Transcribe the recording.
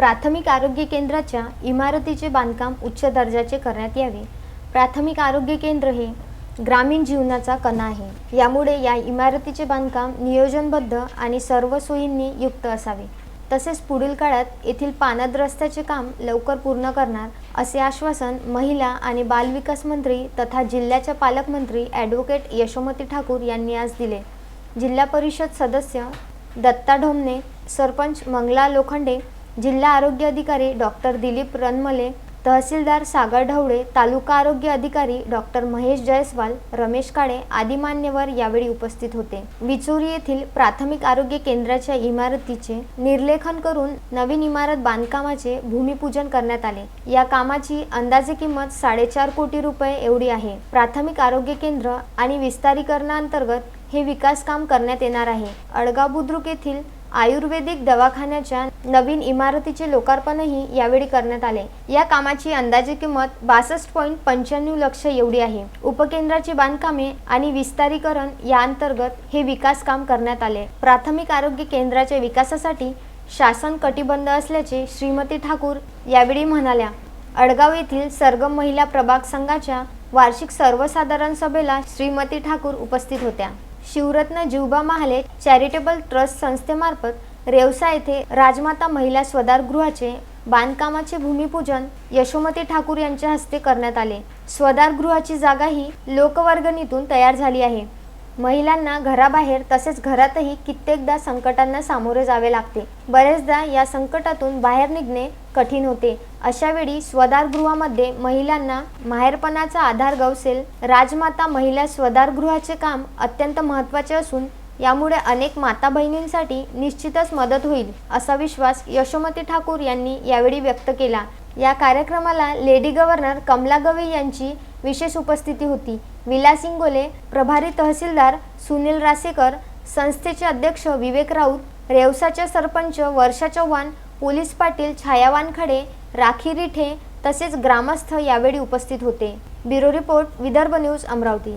प्राथमिक आरोग्य केंद्राच्या इमारतीचे बांधकाम उच्च दर्जाचे करण्यात यावे. प्राथमिक आरोग्य केंद्र हे ग्रामीण जीवनाचा कणा आहे. यामुळे या इमारतीचे बांधकाम नियोजनबद्ध आणि सर्व सोयींनी युक्त असावे. तसेच पुढील काळात येथील पानद रस्त्याचे काम लवकर पूर्ण करणार असे आश्वासन महिला आणि बालविकास मंत्री तथा जिल्ह्याच्या पालकमंत्री ॲडव्होकेट यशोमती ठाकूर यांनी आज दिले. जिल्हा परिषद सदस्य दत्ता ढोमने सरपंच मंगला लोखंडे जिल्हा आरोग्य अधिकारी डॉक्टर दिलीप रनमले तहसीलदार सागर ढवळे तालुका आरोग्य अधिकारी डॉक्टर महेश जयस्वाल रमेश काळे आदी मान्यवर यावेळी उपस्थित होते. विचोरी येथील प्राथमिक आरोग्य केंद्राच्या इमारतीचे निर्लेखन करून नवीन इमारत बांधकामाचे भूमिपूजन करण्यात आले. या कामाची अंदाजे किंमत साडेचार कोटी रुपये एवढी आहे. प्राथमिक आरोग्य केंद्र आणि विस्तारीकरणाअंतर्गत हे विकास काम करण्यात येणार आहे. अडगाव बुद्रुक येथील आयुर्वेदिक दवाखान्याच्या नवीन इमारतीचे लोकार्पणही यावेळी करण्यात आले. या कामाची अंदाजे किंमत बासष्ट पॉईंट पंच्याण्णव लक्ष एवढी आहे. उपकेंद्राची बांधकामे आणि विस्तारीकरण या अंतर्गत हे विकास काम करण्यात आले. प्राथमिक आरोग्य केंद्राच्या विकासासाठी शासन कटिबंध असल्याचे श्रीमती ठाकूर यावेळी म्हणाल्या. अडगाव येथील सरगम महिला प्रभाग संघाच्या वार्षिक सर्वसाधारण सभेला श्रीमती ठाकूर उपस्थित होत्या. शिवरत्न जिवबा महाले चॅरिटेबल ट्रस्ट संस्थेमार्फत रेवसा येथे राजमाता महिला स्वदारगृहाचे बांधकामाचे भूमिपूजन यशोमती ठाकूर यांच्या हस्ते करण्यात आले. स्वदारगृहाची जागा ही लोकवर्गणीतून तयार झाली आहे. महिलांना घराबाहेर तसेच घरातही कित्येकदा संकटांना सामोरे जावे लागते. बरेचदा या संकटातून बाहेर निघणे कठीण होते. अशावेळी स्वदारगृहामध्ये महिलांना माहेरपणाचा आधार गवसेल. राजमाता महिला स्वदारगृहाचे काम अत्यंत महत्त्वाचे असून यामुळे अनेक माता बहिणींसाठी निश्चितच मदत होईल असा विश्वास यशोमती ठाकूर यांनी यावेळी व्यक्त केला. या कार्यक्रमाला लेडी गव्हर्नर कमला गवे यांची विशेष उपस्थिती होती. विलास इंगोले प्रभारी तहसीलदार सुनील रासेकर संस्थेचे अध्यक्ष विवेक राऊत रेवसाचे सरपंच वर्षा चव्हाण पोलीस पाटील छाया वानखडे राखी रिठे तसेच ग्रामस्थ यावेळी उपस्थित होते. Bureau report Vidarbha news Amravati.